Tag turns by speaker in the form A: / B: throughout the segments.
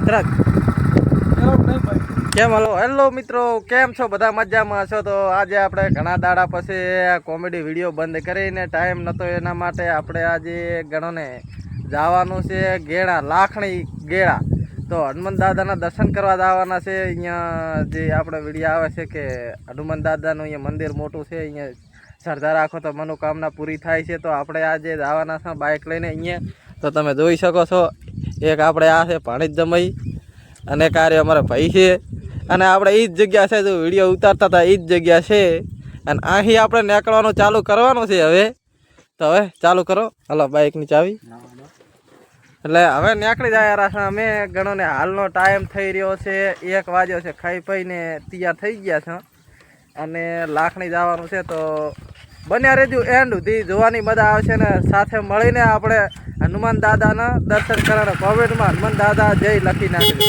A: તરત કેમ hello? Hello મિત્રો કેમ છો? બધા મજામાં છો? તો આજે આપણે ઘણા દાડા પછી કોમેડી વીડિયો બંધ કરીને ટાઈમ નહોતો એના માટે આપણે આજે ગણોને જવાનું છે ગેળા લાખણી ગેળા તો હનુમાન દાદાના દર્શન કરવા જવાના છે. અહીંયા જે આપણે વીડિયો આવે છે કે હનુમાન દાદાનું અહીંયા મંદિર મોટું છે અહીંયા શ્રદ્ધા રાખો તો મનોકામના પૂરી થાય છે. તો આપણે આજે જવાના છે બાઇક લઈને અહીંયા. તો તમે જોઈ શકો છો. એક આપણે આ છે પાણી જમાઈ અને કાર્ય અમારા ભાઈ છે. અને આપણે એ જ જગ્યા છે જો વીડિયો ઉતારતા હતા એ જ જગ્યા છે. અને અહીં આપણે નીકળવાનું ચાલુ કરવાનું છે હવે. તો હવે ચાલુ કરો. હલો બાઇકની ચાવી. એટલે હવે નીકળી જાય રાસણ અમે. ગણો ને હાલનો ટાઈમ થઈ રહ્યો છે. એક વાગ્યો છે, ખાઈ પીને તૈયાર થઈ ગયા છે. અને લાખણી જવાનું છે તો બન્યા રહેજો. એન્ડ સુધી જોવાની મજા આવશે ને સાથે મળીને આપણે હનુમાન દાદાના દર્શન કરવાના કોવિડમાં હનુમાન દાદા જય લખી નાખ્યું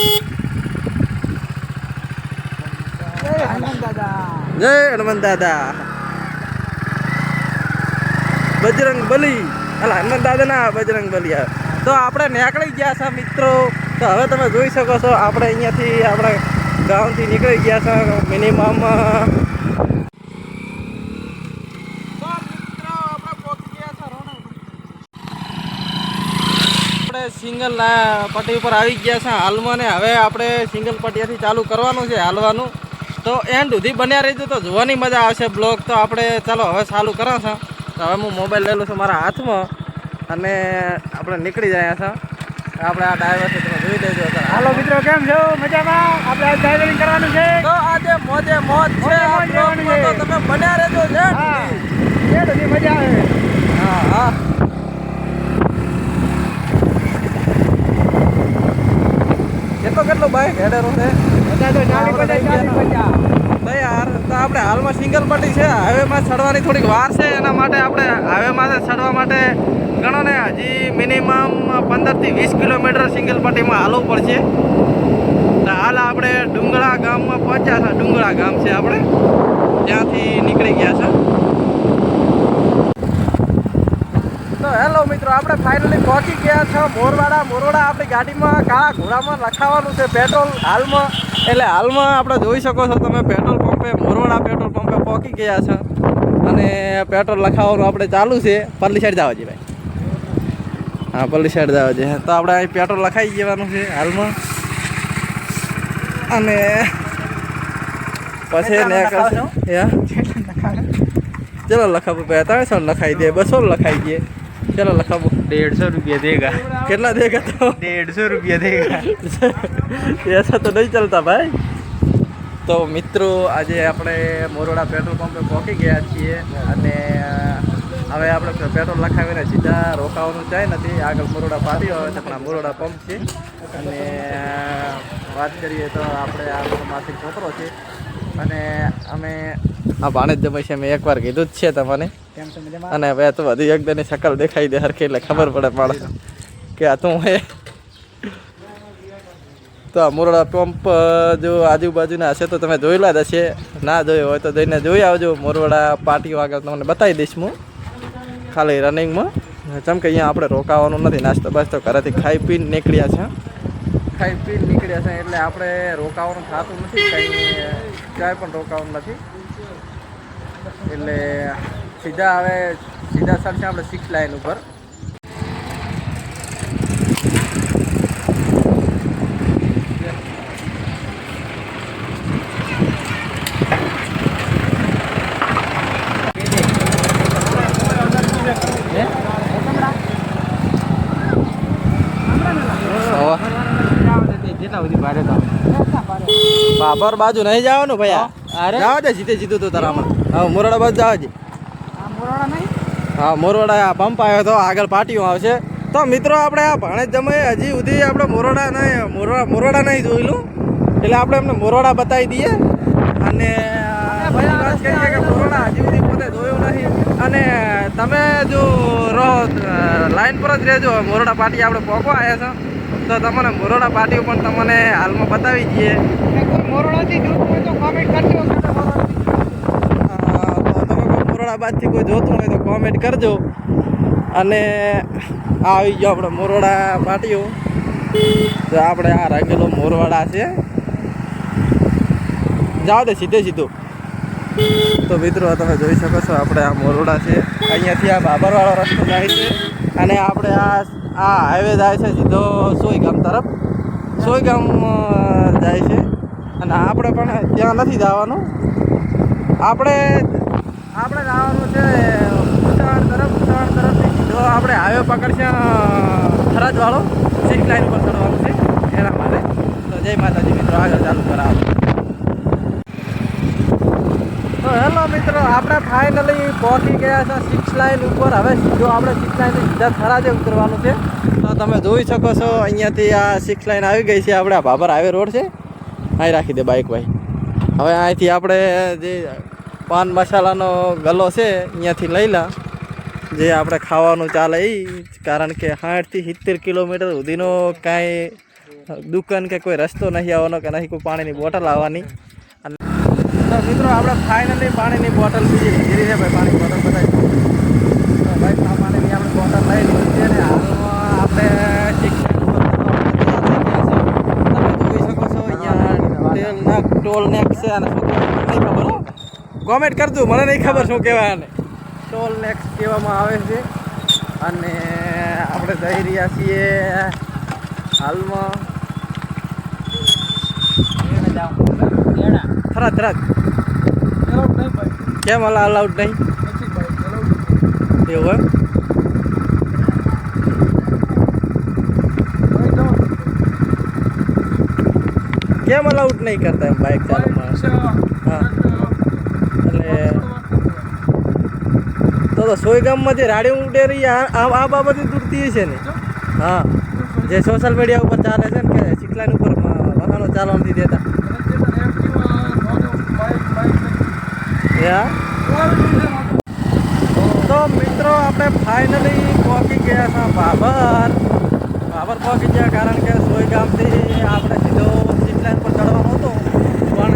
A: જય હનુમાન દાદા. બજરંગ બલી. અલા હનુમાન દાદા ના બજરંગ બલી તો આપણે નીકળી ગયા છે મિત્રો. તો હવે તમે જોઈ શકો છો આપણે અહીંયાથી આપણે ગામથી નીકળી ગયા છે મિનિમમ આપણે સિંગલ પટ્ટી ઉપર આવી ગયા છે હાલમાં ને હવે આપણે સિંગલ પટ્ટીયાથી ચાલુ કરવાનું છે હાલવાનું. તો એન્ડ સુધી બન્યા રહેજો તો જોવાની મજા આવશે બ્લોગ. તો આપણે ચાલો હવે ચાલુ કરો છો. તો હવે હું મોબાઈલ લઈ લઉં છું મારા હાથમાં અને આપણે નીકળી જાય છે. આપણે આ ડ્રાઈવર છે તમે જોઈ લેજો
B: હાલો મિત્રો કેમ છો? મજામાં? આપણે આજ ડ્રાઈવિંગ કરવાનું છે.
A: તો આજે મોજે મોજ છે આ બ્લોગમાં તો તમે બન્યા રહેજો છે
B: હા. એ બધી મજા આવે.
A: હા હા. કેટલો કેટલો બાઈક હેડરો છે?
B: તો
A: ભાઈ યાર તો આપણે હાલમાં સિંગલ પટ્ટી છે. હાઈવેમાં ચડવાની થોડીક વાર છે. એના માટે આપણે હાઈવેમાં ચડવા માટે ગણો ને હજી મિનિમમ પંદરથી વીસ કિલોમીટર સિંગલ પટ્ટીમાં હાલવું પડશે. તો હાલ આપણે ડુંગળા ગામમાં પહોંચ્યા છે. ડુંગળા ગામ છે આપણે. ત્યાંથી નીકળી ગયા છે. તો હેલો મિત્રો આપણે ફાઇનલી પહોંચી ગયા છે મોરવાડા. મોરવાડા આપણી ગાડીમાં કાળા ઘોડામાં લખાવાનું છે પેટ્રોલ હાલમાં. એટલે હાલમાં આપણે જોઈ શકો છો તમે પેટ્રોલ પંપે મોરવાડા પેટ્રોલ પંપે પહોંચી ગયા છે. અને પેટ્રોલ લખાવવાનું આપણે ચાલુ છે. પરલી સાઈડ જવા છે ભાઈ. હા પરલી સાઈડ જવા જઈએ તો આપણે અહીં પેટ્રોલ લખાઈ જવાનું છે હાલમાં. અને પછી ચલો લખાવું. ત્રણસો લખાઈ દે બસો લખાઈ દે. ચલો લખાવું
B: डेढ़ सौ रुपया देगा
A: કેટલા દેગા તો
B: डेढ़ सौ रुपया देगा
A: ऐसा તો નહીં ચાલતા ભાઈ તો મિત્રો આજે આપણે મોરોડા પેટ્રોલ પંપે પહોંચી ગયા છીએ અને હવે આપણે પેટ્રોલ લખાવીને સીધા રોકાવાનું ચાય નથી આગળ મોરોડા પાટી આવે છે પણ આ મોરોડા પંપ છે અને વાત કરીએ તો આપણે આ માસિક છોકરો છે અને અમે આ ભાણેજ જમાઈ છે મેં એકવાર કીધું જ છે તમને
B: કેમ છો મજામાં
A: અને હવે તો બધી એકદમની શકલ દેખાઈ દે હરખી એટલે ખબર પડે માણસ કે આ તું હે તો આ મુરડા પંપ જો આજુબાજુના હશે તો તમે જોયેલા જ હશે. ના જોયો હોય તો જઈને જોઈ આવજો. મોરવાડા પાર્ટીઓ આગળ તમને બતાવી દઈશ હું. ખાલી રનિંગમાં. જેમ કે અહીંયા આપણે રોકાવાનું નથી નાસ્તો બાસ્તો ઘરેથી ખાઈ પીને નીકળ્યા છે. ખાઈ પીને નીકળ્યા છે એટલે આપણે રોકાવાનું થતું નથી કંઈ ક્યાંય પણ રોકાવાનું નથી. એટલે સીધા હવે સીધા ચડશે આપણે સિક્સ લાઈન ઉપર. બાબર બાજુ નહીં જવાનું ભાઈ
B: અરે.
A: જવા દે સીધે સીધું તો તારામાં. હા મોરડા બાજુ જવા હા મોરવાડા આ પંપ આવ્યો તો આગળ પાટીઓ આવશે. તો મિત્રો આપણે આ ભાણેજ જમાઈ હજી સુધી આપણે મોરવાડા નહીં મોરવા મોરવાડા નહીં જોયેલું. એટલે આપણે એમને મોરવાડા બતાવી દઈએ. અને મોરવાડા હજી સુધી પોતે જોયું નથી અને તમે જો રહો લાઈન પર જ રહેજો. મોરવાડા પાટી આપણે પહોંચવા આવ્યા છો. તો તમને મોરવાડા પાટીઓ પણ તમને હાલમાં બતાવી દઈએ.
B: કોઈ મોરવાડાથી જોતું હોય તો કોમેન્ટ કરજો.
A: મોરડાબાદથી કોઈ જોતું હોય તો કોમેન્ટ કરજો. અને આવી ગયો આપણે મોરવાડા પાટીઓ તો આપણે આ રાખેલો મોરવાડા છે. જાઓ દે સીધે સીધું. તો મિત્રો, તમે જોઈ શકો છો આપણે આ મોરવાડા છે. અહીંયાથી આ બાબરવાળો રસ્તો જાય છે. અને આપણે આ આ હાઈવે જાય છે સીધો સોઈ ગામ તરફ. સોઈ ગામ જાય છે. અને આપણે પણ ત્યાં નથી જવાનું. આપણે આપણે જવાનું છે, ઉત્તરાયણ તરફ, ઉત્તરાયણ તરફથી સીધો આપણે હાઈવે પકડશે થરાજવાળો સિક્સ લાઈન ઉપર ચડવાનું છે, એના માટે. તો જય માતાજી મિત્રો, આગળ ચાલુ કરાવો. તો હેલો મિત્રો, આપણે ફાઇનલી પહોંચી ગયા છે સિક્સ લાઇન ઉપર. હવે સીધો આપણે સિક્સ લાઇનથી સીધા થરાજે ઉતરવાનું છે. તો તમે જોઈ શકો છો, અહીંયાથી આ સિક્સ લાઇન આવી ગઈ છે, આપણે આ બાબર હાઈવે રોડ છે. અહીં રાખી દે બાઇક ભાઈ. હવે અહીંથી આપણે જે પાન મસાલાનો ગલ્લો છે, અહીંયાથી લઈ લા જે આપણે ખાવાનું ચાલે એ કારણ કે સાઠથી સિત્તેર કિલોમીટર સુધીનો કાંઈ દુકાન કે કોઈ રસ્તો નહીં આવવાનો કે નહીં કોઈ પાણીની બોટલ આવવાની. અને મિત્રો, આપણે ફાઇનલી પાણીની બોટલ પીધી. લીધી ભાઈ પાણીની બોટલ બતાવી ભાઈ આ પાણીની આપણે બોટલ લઈ લીધી છે અને આપણે તમે જોઈ શકો છો અહીંયા ટોલ નેક છે અને શું કહેવાય નહીં ખબર હો કોમેન્ટ કરજો મને નહીં ખબર શું કહેવાય આને. ટોલ નેક્સ કહેવામાં આવે છે. અને આપણે જઈ રહ્યા છીએ હાલમાં. થરાદ થરાદ. કેમ અલા અલાઉડ નહીં? એવું એમ? કેમ અલાઉડ નહીં કરતા એમ બાઇક ચાલવામાં? હા એટલે તો તો સોય ગામમાં જે રાડી ઉડે રહી આ બાબતે તૂટતી હશે ને? હા. જે સોશિયલ મીડિયા ઉપર ચાલે છે ને કે ચીકલાન ઉપર વાહનો ચાલવા નથી દેતા તો મિત્રો આપણે ફાઇનલી પહોંચી ગયા છે બાબર. બાબર પહોંચી ગયા કારણ કે સોય ગામથી આપણે સીધો સીપ લાઈન પર ચડવાનું હતું. પણ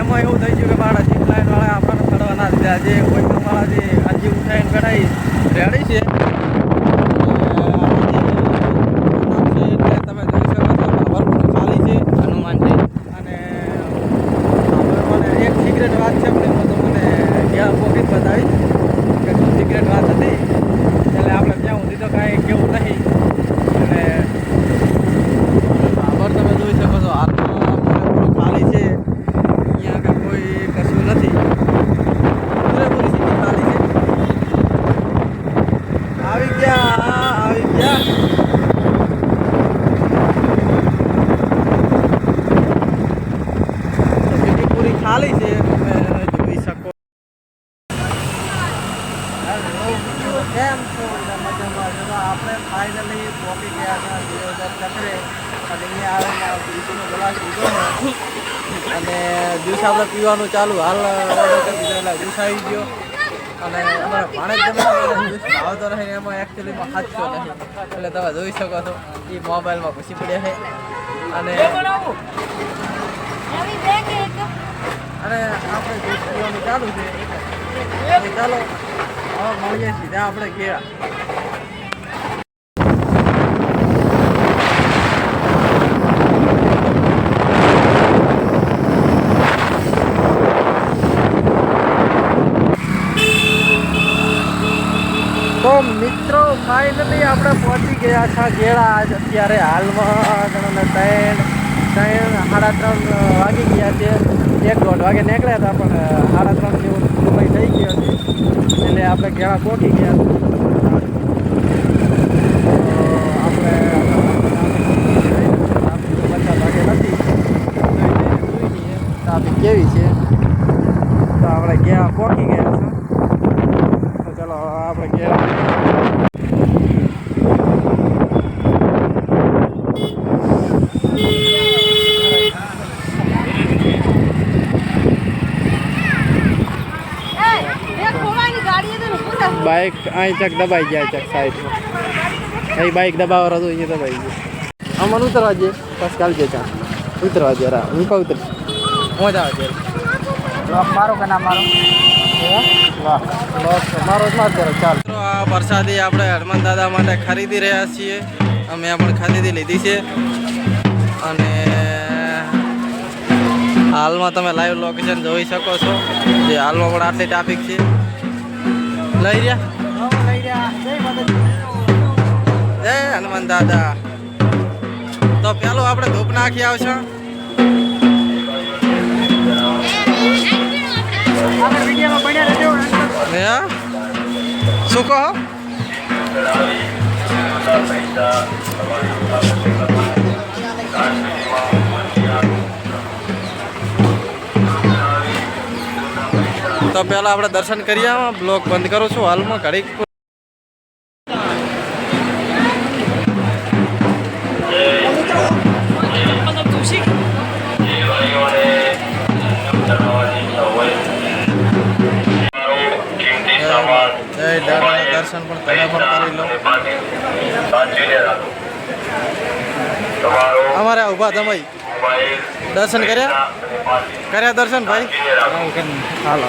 A: એમાં એવું થઈ ગયું કે બાળા સીપ લાઈન વાળા આપણને ચડવા ના દીધા જે કોઈ વાળા જે Bye. આપણે પીવાનું ચાલુ. હાલ ઓર્ડર કરી દીધો એટલે આવી ગયો. અને અમારા પાણી આવતો રહે એમાં એકચ્યુઅલીમાં સાચો નહીં એટલે તમે જોઈ શકો છો એ મોબાઈલમાં ઘૂસી પડ્યા છે. અને અને આપણે પીવાનું ચાલુ છે. ચાલો, હવે મળીએ સીધા આપણે ગયા તો મિત્રો ફાઇનલી આપણે પહોંચી ગયા છે ગેળા આજ અત્યારે હાલમાં. ત્રણ ત્રણ. સાડા ત્રણ વાગી ગયા છે. એક દોઢ વાગે નીકળ્યા હતા, પણ સાડા ત્રણ જેવું સમય થઈ ગયો છે એટલે આપણે ગેળા પહોંચી ગયા તો આપણે ભાગે નથી ટ્રાફિક કેવી છે તો આપણે ગયા પહોંચી ગયા છે તો ચલો આપણે ગયા બાઇક અહીં ચક દબાઈ ગયા ચક સાઈડમાં. અહીં બાઇક દબાવવા હતું અહીંયા દબાઈ ગયું. આમાં ઉતરવા જઈએ બસ કાલ જે ચા ઉતરવા રા હું કહું ઉતર હું જ આવે
B: મારો કે ના મારો?
A: ચાલ. આ વરસાદી આપણે હનુમાન દાદા માટે ખરીદી રહ્યા છીએ. અમે પણ ખરીદી લીધી છે. અને હાલમાં તમે લાઈવ લોકેશન જોઈ શકો છો. જે હાલમાં પણ આટલી ટ્રાફિક છે. લઈ રહ્યા? જય હનુમાન દાદા. તો પેલો આપણે ધૂપ નાખી આવશો. શું કહો? તો પહેલાં આપણે દર્શન કરી આવો બ્લોક બંધ કરું છું. હાલમાં ઘડીક દર્શન પણ તમે પણ કરી લો. અમારે ઊભા તમે દર્શન કર્યા? કર્યા દર્શન ભાઈ? હાલો.